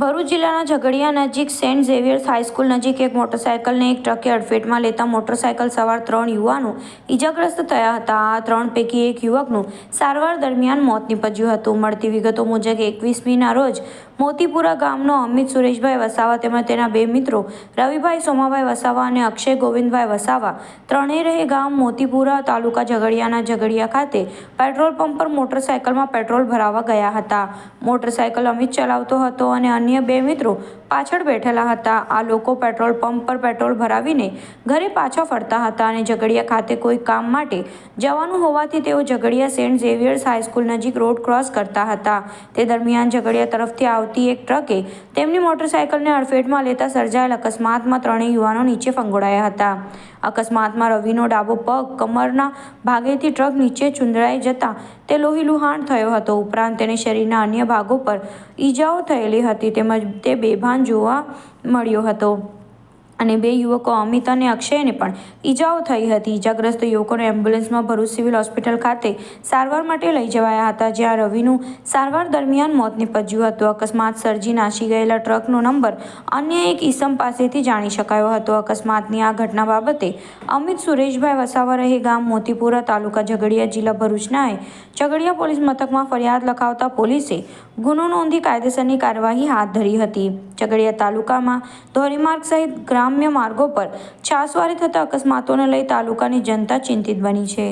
ભરૂચ જિલ્લાના ઝઘડિયા નજીક Saint Xavier's high school નજીક એક મોટરસાયકલને એક ટ્રકે અડફેટમાં લેતા મોટરસાયકલ સવાર ત્રણ યુવાનો ઈજાગ્રસ્ત થયા હતા. આ ત્રણ પૈકી એક યુવકનું સારવાર દરમિયાન મોત નીપજ્યું હતું. મળતી વિગતો મુજબ એકવીસમીના રોજ મોતીપુરા ગામનો અમિત સુરેશભાઈ વસાવા તેમજ તેના બે મિત્રો રવિભાઈ સોમાભાઈ વસાવા અને અક્ષય ગોવિંદભાઈ વસાવા ત્રણેય રહે ગામ મોતીપુરા તાલુકા ઝઘડિયાના ઝઘડિયા ખાતે પેટ્રોલ પંપ પર મોટરસાયકલમાં પેટ્રોલ ભરાવા ગયા હતા. મોટરસાયકલ અમિત ચલાવતો હતો અને અન્ય બે મિત્રો પાછળ બેઠેલા હતા. આ લોકો પેટ્રોલ પંપ પર પેટ્રોલ ભરાવીને ઘરે પાછા ફરતા હતા અને ઝઘડિયા ખાતે કોઈ કામ માટે જવાનું હોવાથી તેઓ Jhagadia Saint Xavier's high school નજીક રોડ ક્રોસ કરતા હતા. તે દરમિયાન ઝઘડિયા તરફથી આવતી એક ટ્રકે તેમની મોટરસાયકલને અડફેટમાં લેતા સર્જાયેલ અકસ્માતમાં ત્રણેય યુવાનો નીચે ફંગોળાયા હતા. અકસ્માતમાં રવિનો ડાબો પગ કમરના ભાગેથી ટ્રક નીચે ચુંદડાઈ જતા તે લોહીલુહાણ થયો હતો. ઉપરાંત તેને શરીરના અન્ય ભાગો પર ઈજાઓ થયેલી હતી તેમજ તે બેભાન જોવા મળ્યો હતો. અને બે યુવકો અમિત અને અક્ષયને પણ ઈજાઓ થઈ હતી. ઈજાગ્રસ્ત યુવકોને એમ્બ્યુલન્સમાં ભરૂચ સિવિલ હોસ્પિટલ ખાતે સારવાર માટે લઈ જવાયા હતા, જ્યાં રવિનું સારવાર દરમિયાન મોત નીપજ્યું હતું. અકસ્માત સર્જી નાસી ગયેલા ટ્રકનો નંબર અન્ય એક ઈસમ પાસેથી જાણી શકાયો હતો. અકસ્માતની આ ઘટના બાબતે અમિત, સુરેશભાઈ વસાવા રહે ગામ મોતીપુરા તાલુકા ઝઘડિયા જિલ્લા ભરૂચનાએ ઝઘડિયા પોલીસ મથકમાં ફરિયાદ લખાવતા પોલીસે ગુનો નોંધી કાયદેસરની કાર્યવાહી હાથ ધરી હતી. ઝઘડિયા તાલુકામાં ધોરીમાર્ગ સહિત ગ્રામ્ય માર્ગો પર છાસવારી થતા અકસ્માતોને લઈ તાલુકાની જનતા ચિંતિત બની છે.